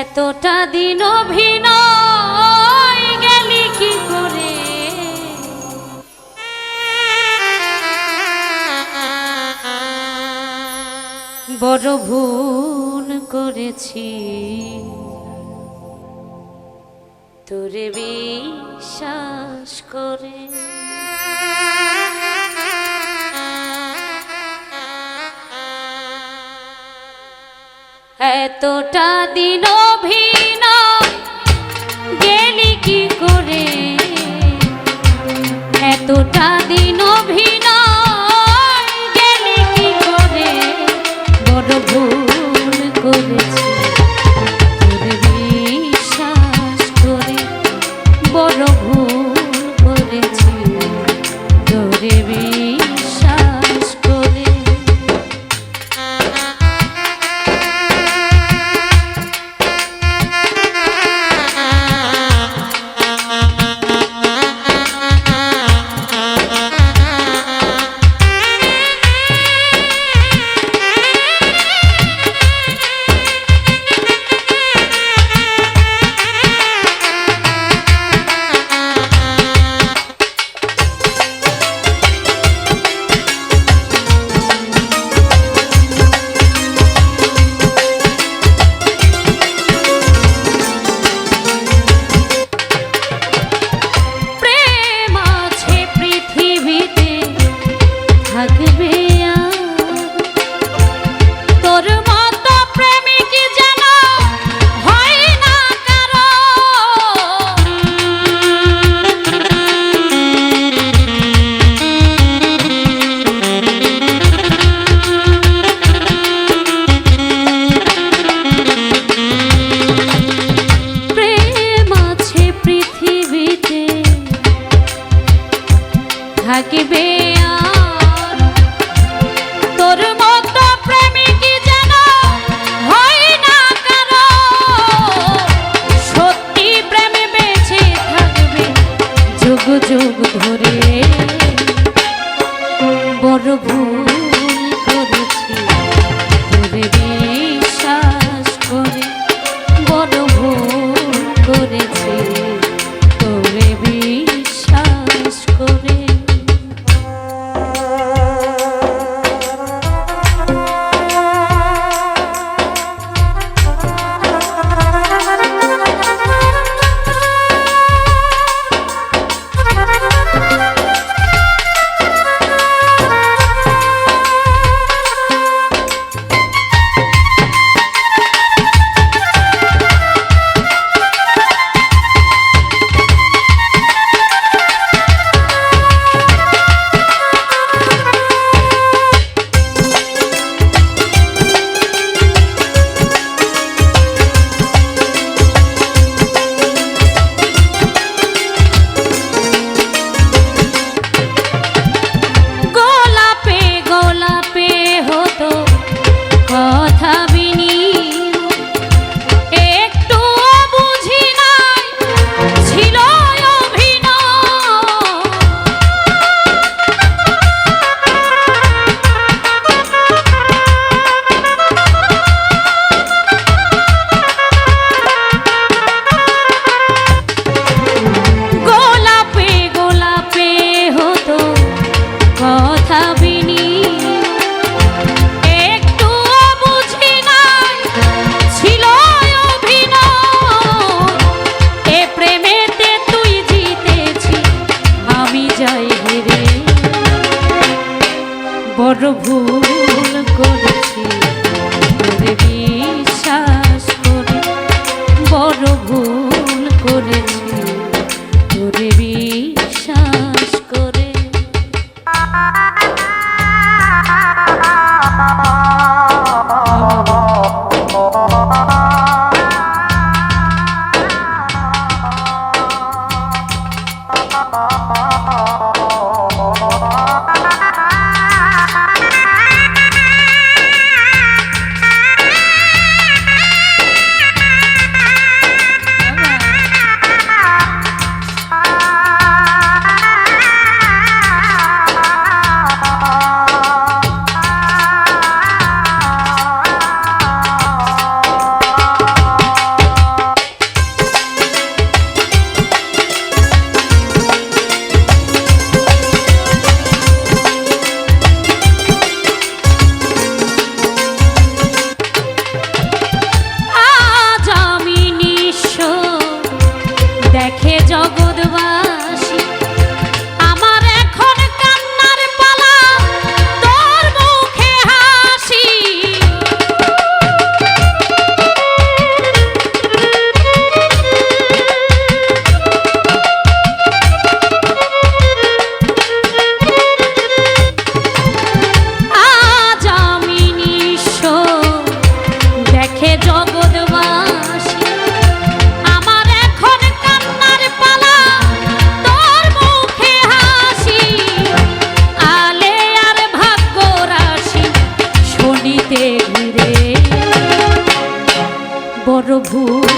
এতটা দিন ভিন গেলি কি করে? বড় ভুল করেছি। তোরে বিশ্বাস করে এতটা দিন অভিনয় গেলি কি করে? এতটা দিন Oh,